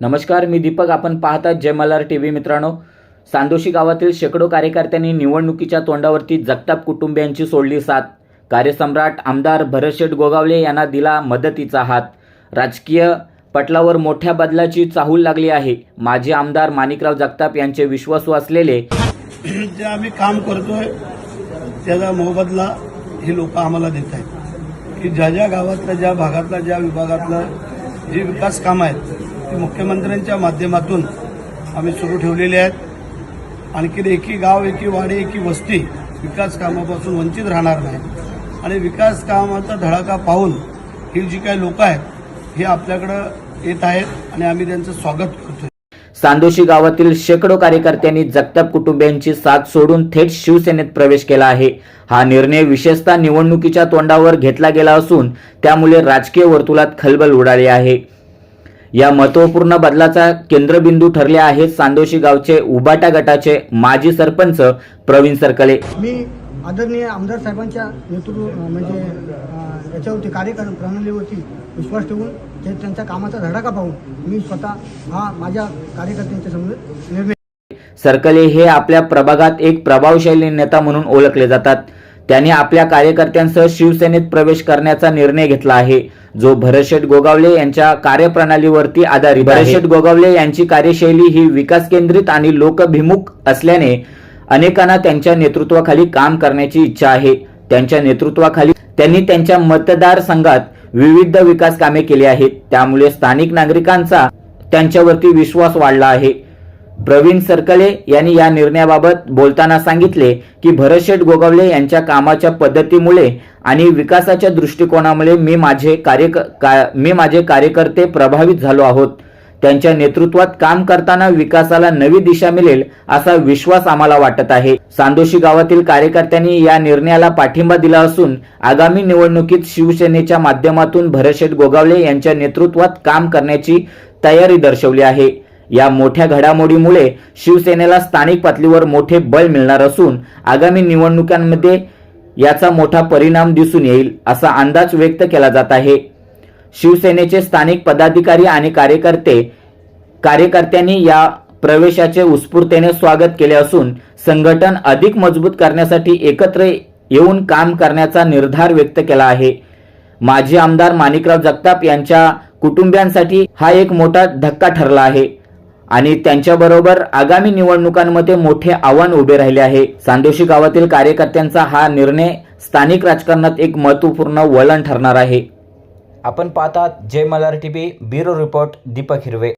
नमस्कार मी दीपक. आपण पाहतात जय मल्हार टी व्ही मित्रांनो. सांदोशी गावातील शेकडो कार्यकर्त्यांनी निवडणुकीच्या तोंडावरती जगताप कुटुंबियांची सोडली साथ. कार्यसम्राट आमदार भरतशेठ गोगावले यांना दिला मदतीचा हात. राजकीय पटलावर मोठ्या बदलाची चाहूल लागली आहे. माजी आमदार माणिकराव जगताप यांचे विश्वासू असलेले जे आम्ही काम करतोय त्याचा मोबदला हे लोक आम्हाला देत आहेत की ज्या ज्या गावातल्या ज्या भागातल्या ज्या विभागातलं जे विकास कामं आहेत ती मुख्यमंत्र्यांच्या माध्यमातून आम्ही सुरू ठेवलेली आहेत. आणखी एकी गाव एकी वाडी एकी वस्ती विकास कामापासून वंचित राहणार नाही. आणि विकास कामाचा धडाका पाहून ही जी काही लोक आहेत हे आपल्याकडं येत आहेत आणि आम्ही त्यांचं स्वागत करतो सांदोशी गावातील शेकडो कार्यकर्त्यांनी जगताप कुटुंबियांची साथ सोडून थेट शिवसेनेत प्रवेश केला आहे. हा निर्णय विशेषतः निवडणुकीच्या तोंडावर घेतला गेला असून त्यामुळे राजकीय वर्तुळात खलबल उडाली आहे. या महत्त्वपूर्ण बदलाचा केंद्रबिंदू ठरले आहेत सांदोशी गावचे उबाटा गटाचे माजी सरपंच प्रवीण सरकले. मी आदरणीय आमदार साहेबांच्या नेतृत्व म्हणजे याच्यावरती कार्यक्रम प्रणालीवरती विश्वास ठेवून ते त्यांच्या कामाचा धडाका पाहून मी स्वतः हा माझ्या कार्यकर्त्यांच्या समोर निर्णय सरकले हे आपल्या प्रभागात एक प्रभावशाली नेता म्हणून ओळखले जातात. त्यांनी आपल्या कार्यकर्त्यांसह शिवसेनेत प्रवेश करण्याचा निर्णय घेतला आहे. जो भरतशेठ गोगावले यांच्या कार्यप्रणालीवरती आधारित भरतशेठ गोगावले यांची कार्यशैली ही विकास केंद्रित आणि लोकभिमुख असल्याने अनेकांना त्यांच्या नेतृत्वाखाली काम करण्याची इच्छा आहे. त्यांच्या नेतृत्वाखाली त्यांनी त्यांच्या मतदारसंघात विविध विकास कामे केली आहेत. त्यामुळे स्थानिक नागरिकांचा त्यांच्यावरती विश्वास वाढला आहे. प्रवीण सरकले यांनी या निर्णयाबाबत बोलताना सांगितले की भरतशेठ गोगावले यांच्या कामाच्या पद्धतीमुळे आणि विकासाच्या दृष्टिकोनामुळे मी माझे कार्य का, मी माझे कार्यकर्ते प्रभावित झालो आहोत. त्यांच्या नेतृत्वात काम करताना विकासाला नवी दिशा मिळेल असा विश्वास आम्हाला वाटत आहे. सांदोशी गावातील कार्यकर्त्यांनी या निर्णयाला पाठिंबा दिला असून आगामी निवडणुकीत शिवसेनेच्या माध्यमातून भरतशेठ गोगावले यांच्या नेतृत्वात काम करण्याची तयारी दर्शवली आहे. या मोठ्या घडामोडीमुळे शिवसेनेला स्थानिक पातळीवर मोठे बळ मिळणार असून आगामी निवडणुकांमध्ये याचा मोठा परिणाम दिसून येईल असा अंदाज व्यक्त केला जात आहे. शिवसेनेचे स्थानिक पदाधिकारी आणि कार्यकर्ते कार्यकर्त्यांनी या प्रवेशाचे उत्स्फूर्तेने स्वागत केले असून संघटन अधिक मजबूत करण्यासाठी एकत्र येऊन काम करण्याचा निर्धार व्यक्त केला आहे. माजी आमदार माणिकराव जगताप यांच्या कुटुंबियांसाठी हा एक मोठा धक्का ठरला आहे. आणि त्यांच्याबरोबर आगामी निवडणुकांमध्ये मोठे आव्हान उभे राहिले आहे. सांदोशी गावातील कार्यकर्त्यांचा हा निर्णय स्थानिक राजकारणात एक महत्त्वपूर्ण वळण ठरणार आहे. आपण पाहतात Jai Malhar TV bureau report Deepak Hirve.